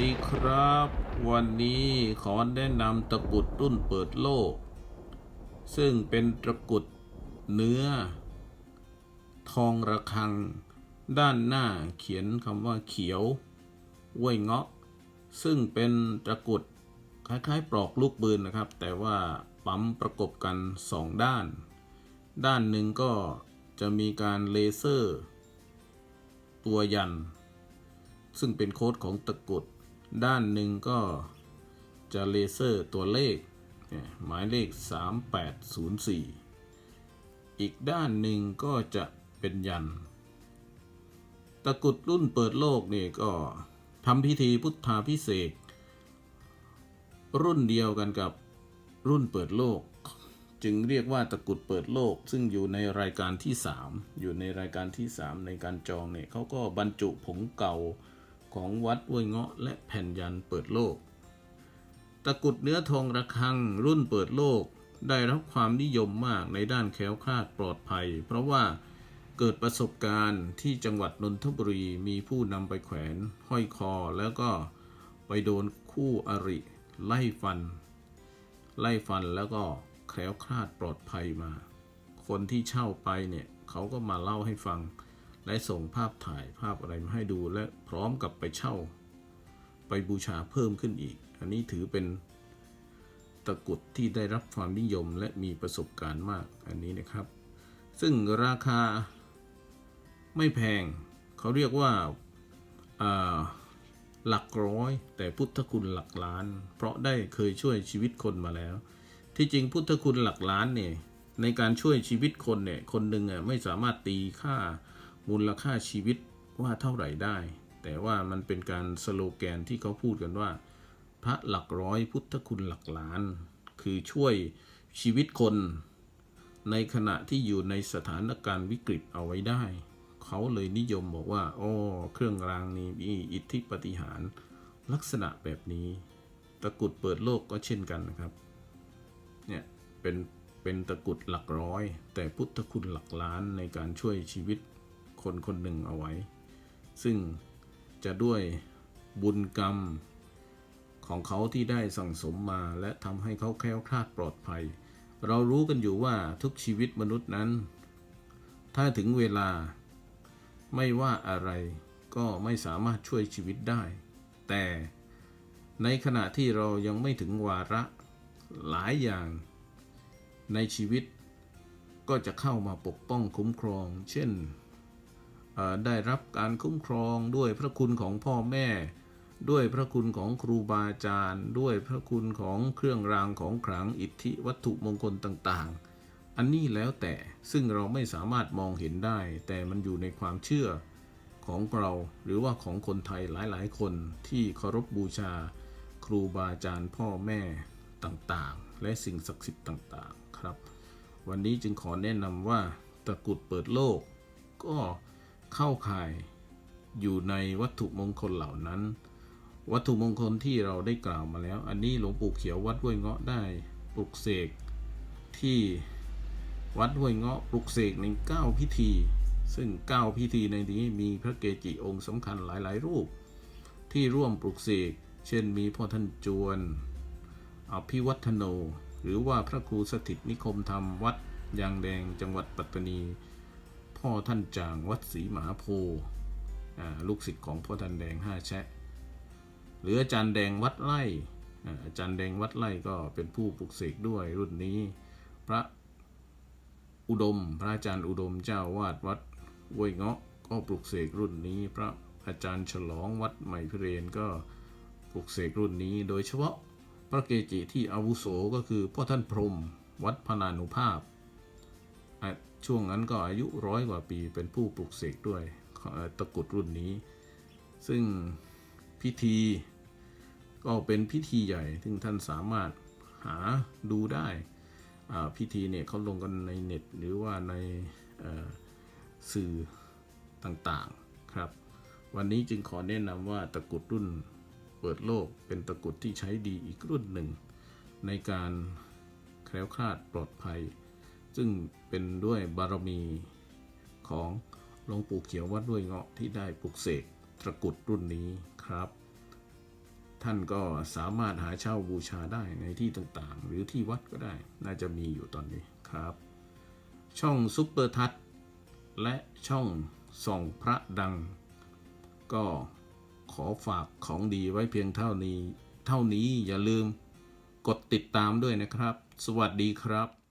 ดีครับ วันนี้ขอแนะนำตะกุดรุ่นเปิดโลก ซึ่งเป็นตะกุดเนื้อ ทองระฆัง ด้านหน้าเขียนคำว่าเขียวเว้ยเงาะ ซึ่งเป็นตะกุดคล้ายๆ ปลอกลูกปืนนะครับ แต่ว่าปั๊มประกบกันสองด้าน ด้านหนึ่งก็จะมีการเลเซอร์ ตัวยัน ซึ่งเป็นโค้ดของตะกุด ด้านหนึ่งก็จะเลเซอร์ตัวเลข หมายเลข 3804 อีกด้านหนึ่งก็จะเป็นยัน ตะกุดรุ่นเปิดโลกนี่ก็ทำพิธีพุทธาพิเศษ รุ่นเดียวกันกับรุ่นเปิดโลก จึงเรียกว่าตะกุดเปิดโลก ซึ่งอยู่ในรายการที่ 3 อยู่ในรายการที่ 3 ในการจองเนี่ยเขาก็บรรจุผงเก่า ของวัดห้วยเงาะและแผ่นยันเปิดโลก ตะกุดเนื้อทองระฆังรุ่นเปิดโลก ได้รับความนิยมมากในด้านแคล้วคลาดปลอดภัย เพราะว่าเกิดประสบการณ์ที่จังหวัดนนทบุรีมีผู้นำไปแขวนห้อยคอแล้วก็ไปโดนคู่อริ ไล่ฟัน ไล่ฟันแล้วก็แคล้วคลาดปลอดภัยมา คนที่เช่าไปเนี่ยเขาก็มาเล่าให้ฟัง และส่งภาพถ่ายภาพอะไรมาให้ดูและพร้อมกับไปเช่า ไปบูชาเพิ่มขึ้นอีก อันนี้ถือเป็นตะกรุดที่ได้รับความนิยมและมีประสบการณ์มากอันนี้นะครับ ซึ่งราคาไม่แพง เขาเรียกว่าอ่าหลักร้อย แต่พุทธคุณหลักล้าน เพราะได้เคยช่วยชีวิตคนมาแล้ว ที่จริงพุทธคุณหลักล้านเนี่ยในการช่วยชีวิตคนเนี่ยคนหนึ่งอะไม่สามารถตีค่า มูลค่าชีวิตว่าเท่าไหร่ได้ แต่ว่ามันเป็นการสโลแกนที่เขาพูดกันว่า พระหลักร้อยพุทธคุณหลักล้าน คือช่วยชีวิตคน ในขณะที่อยู่ในสถานการณ์วิกฤตเอาไว้ได้ เขาเลยนิยมบอกว่าโอ้เครื่องรางนี้มีอิทธิปฏิหารลักษณะแบบนี้ ตะกุดเปิดโลกก็เช่นกันนะครับ เนี่ยเป็นเป็นตะกุดหลักร้อย แต่พุทธคุณหลักล้านในการช่วยชีวิต คนคนหนึ่งเอาไว้ ซึ่งจะด้วยบุญกรรมของเขาที่ได้สั่งสมมาและทำให้เขาแคล้วคลาดปลอดภัย เรารู้กันอยู่ว่าทุกชีวิตมนุษย์นั้น ถ้าถึงเวลาไม่ว่าอะไรก็ไม่สามารถช่วยชีวิตได้ แต่ในขณะที่เรายังไม่ถึงวาระหลายอย่าง ในชีวิตก็จะเข้ามาปกป้องคุ้มครอง เช่น ได้รับการคุ้มครองด้วยพระคุณของพ่อแม่ ด้วยพระคุณของครูบาอาจารย์ ด้วยพระคุณของเครื่องรางของขลังอิทธิวัตถุมงคลต่างๆ อันนี้แล้วแต่ซึ่งเราไม่สามารถมองเห็นได้ แต่มันอยู่ในความเชื่อของเราหรือว่าของคนไทยหลายๆ คนที่เคารพบูชา ครูบาอาจารย์พ่อแม่ต่างๆ และสิ่งศักดิ์สิทธิ์ต่างๆครับ วันนี้จึงขอแนะนำว่าตะกุดเปิดโลก ก็ เข้าข่ายอยู่ในวัตถุมงคลเหล่านั้น วัตถุมงคลที่เราได้กล่าวมาแล้ว อันนี้หลวงปู่เขียววัดห้วยเงาะได้ปลุกเสกที่วัดห้วยเงาะปลุกเสกในเก้าพิธี ซึ่งเก้าพิธีในนี้มีพระเกจิองค์สำคัญหลาย ๆ รูป ที่ร่วมปลุกเสกเช่นมีพ่อท่านจวนอภิวัฒโน หรือว่าพระครูสถิตนิคมธรรมวัดยางแดงจังหวัดปัตตานี พ่อท่านจางวัดศรีมหาโพลูกศิษย์ของพ่อท่านแดงห้าแชะ หรืออาจารย์แดงวัดไร่อาจารย์แดงวัดไร่ก็เป็นผู้ปลุกเสกด้วยรุ่นนี้ พระอุดม พระอาจารย์อุดมเจ้าวาดวัดห้วยเงาะก็ปลุกเสกรุ่นนี้ พระอาจารย์ฉลองวัดใหม่พิเรนก็ปลุกเสกรุ่นนี้ โดยเฉพาะพระเกจิที่อาวุโสก็คือพ่อท่านพรมวัดพนานุภาพ ช่วงนั้นก็อายุร้อยกว่าปีเป็นผู้ปลุกเสกด้วยตะกุดรุ่นนี้ ซึ่งพิธีก็เป็นพิธีใหญ่ ซึ่งท่านสามารถหาดูได้พิธีเนี่ยเขาลงกันในเน็ตหรือว่าในสื่อต่างๆครับ วันนี้จึงขอแนะนำว่าตะกุดรุ่นเปิดโลกเป็นตะกุดที่ใช้ดีอีกรุ่นหนึ่ง ในการแคล้วคลาดปลอดภัย ซึ่งเป็นด้วยบารมีของหลวงปู่เขียววัดด้วยเงาะที่ได้ปลุกเสกตะกุดรุ่นนี้ครับ ท่านก็สามารถหาเช่าบูชาได้ในที่ต่างๆ หรือที่วัดก็ได้ น่าจะมีอยู่ตอนนี้ครับ ช่องซุปเปอร์ทัศน์และช่องส่องพระดัง ก็ขอฝากของดีไว้เพียงเท่านี้ เท่านี้อย่าลืมกดติดตามด้วยนะครับ สวัสดีครับ